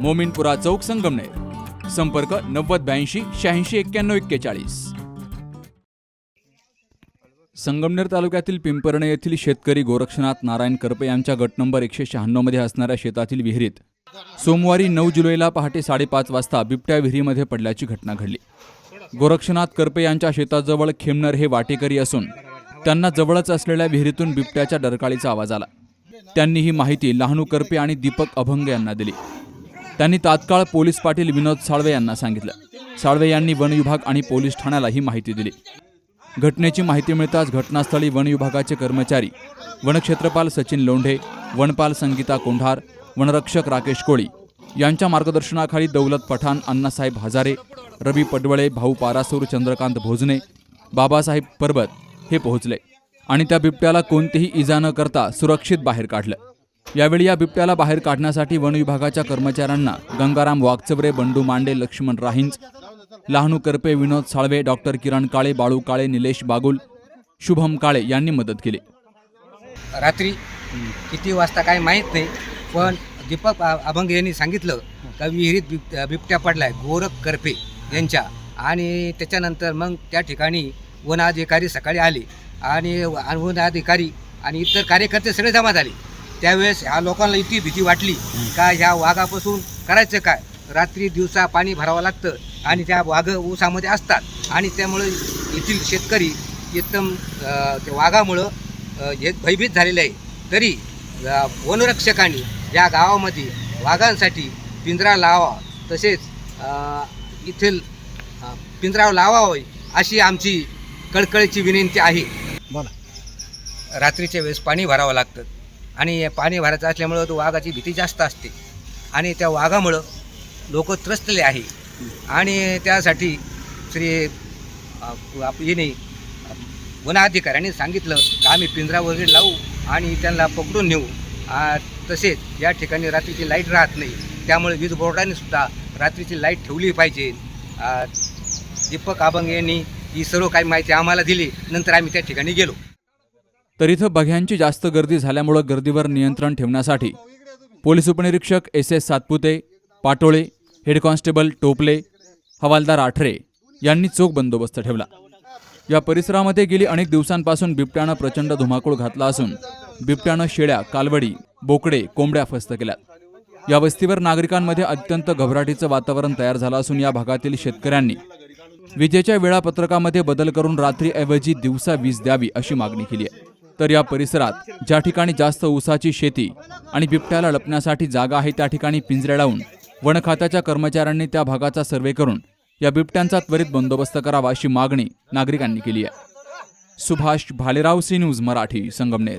मोमिनपुरा चौक संगमनेर. संपर्क नव्वद ब्याऐंशी शहाऐंशी एक्क्याण्णव एक्केचाळीस. संगमनेर तालुक्यातील पिंपर्णे येथील शेतकरी गोरक्षनाथ नारायण करपे यांच्या गट नंबर एकशे शहाण्णवमध्ये असणाऱ्या शेतातील विहिरीत सोमवारी नऊ जुलैला पहाटे साडेपाच वाजता बिबट्या विहिरीमध्ये पडल्याची घटना घडली. गोरक्षनाथ करपे यांच्या शेताजवळ खेमनर हे वाटेकरी असून त्यांना जवळच असलेल्या विहिरीतून बिबट्याच्या डरकाळीचा आवाज आला. त्यांनी ही माहिती लहानू करपे आणि दीपक अभंग यांना दिली. त्यांनी तात्काळ पोलीस पाटील विनोद साळवे यांना सांगितलं. साळवे यांनी वन विभाग आणि पोलीस ठाण्याला ही माहिती दिली. घटनेची माहिती मिळताच घटनास्थळी वन विभागाचे कर्मचारी वनक्षेत्रपाल सचिन लोंढे वनपाल संगीता कोंढार वनरक्षक राकेश कोळी यांच्या मार्गदर्शनाखाली दौलत पठाण अण्णासाहेब हजारे रवी पडवळे भाऊ पारासूर चंद्रकांत भोजने बाबासाहेब परबत हे पोहोचले आणि त्या बिबट्याला कोणतीही इजा न करता सुरक्षित बाहेर काढलं. यावेळी या बिबट्याला बाहेर काढण्यासाठी वन विभागाच्या कर्मचाऱ्यांना गंगाराम वाघचबरे बंडू मांडे लक्ष्मण राहिंज लहानू करपे विनोद साळवे डॉक्टर किरण काळे बाळू काळे निलेश बागुल शुभम काळे यांनी मदत केली. रात्री किती वाजता काय माहीत नाही पण दीपक अभंग यांनी सांगितलं का विहिरीत बिब बिबट्या पडलाय गोरख करपे यांच्या. आणि त्याच्यानंतर मग त्या ठिकाणी वन अधिकारी सकाळी आले आणि वन अधिकारी आणि इतर कार्यकर्ते सगळे जमा झाले. त्यावेळेस ह्या लोकांना इतकी भीती वाटली का ह्या वाघापासून करायचं काय? रात्री दिवसा पाणी भरावं लागतं आणि त्या वाघ ऊसामध्ये असतात. आणि त्यामुळे येथील शेतकरी एकदम त्या वाघामुळं हे भयभीत झालेले आहे. तरी वनरक्षकांनी या गावामध्ये वाघांसाठी पिंजरा लावा तसेच येथील अ, पिंजरा लावावे अशी आमची कळकळीची विनंती आहे. बोला. रात्रीच्या वेळेस पाणी भरावं लागतं. आणि पाणी भरायचं असल्यामुळं तो वाघाची भीती जास्त असते. आणि त्या वाघामुळं लोक त्रस्तले आहे. आणि त्यासाठी श्री आप- येणे वन अधिकाऱ्यांनी सांगितलं की आम्ही पिंजरा वगैरे लावू आणि त्यांना पकडून नेऊ. तसेच या ठिकाणी रात्रीची लाइट राहत नाही. त्यामुळे वीज बोर्डाने सुद्धा रात्रीची लाइट ठेवली पाहिजे. दीपक आबंग यांनी ही सर्व काही माहिती आम्हाला दिली. नंतर आम्ही त्या ठिकाणी गेलो. तर इथं बघ्यांची जास्त गर्दी झाल्यामुळं गर्दीवर नियंत्रण ठेवण्यासाठी पोलीस उपनिरीक्षक S S Satpute Patole head constable Tople हवालदार आठरे यांनी चोख बंदोबस्त ठेवला. या परिसरामध्ये गेली अनेक दिवसांपासून बिबट्यानं प्रचंड धुमाकूळ घातला असून बिबट्यानं शेळ्या कालवडी बोकडे कोंबड्या फस्त केल्यात. या वस्तीवर नागरिकांमध्ये अत्यंत घबराटीचं वातावरण तयार झालं असून या भागातील शेतकऱ्यांनी विजेच्या वेळापत्रकामध्ये बदल करून रात्रीऐवजी दिवसा वीज द्यावी अशी मागणी केली आहे. तर या परिसरात ज्या ठिकाणी जास्त ऊसाची शेती आणि बिबट्याला लपण्यासाठी जागा आहे त्या ठिकाणी पिंजरे लावून वन खात्याच्या कर्मचाऱ्यांनी त्या भागाचा सर्वे करून या बिबट्यांचा त्वरित बंदोबस्त करावा अशी मागणी नागरिकांनी केली आहे. Subhash Bhalerao C news Marathi Sangamner.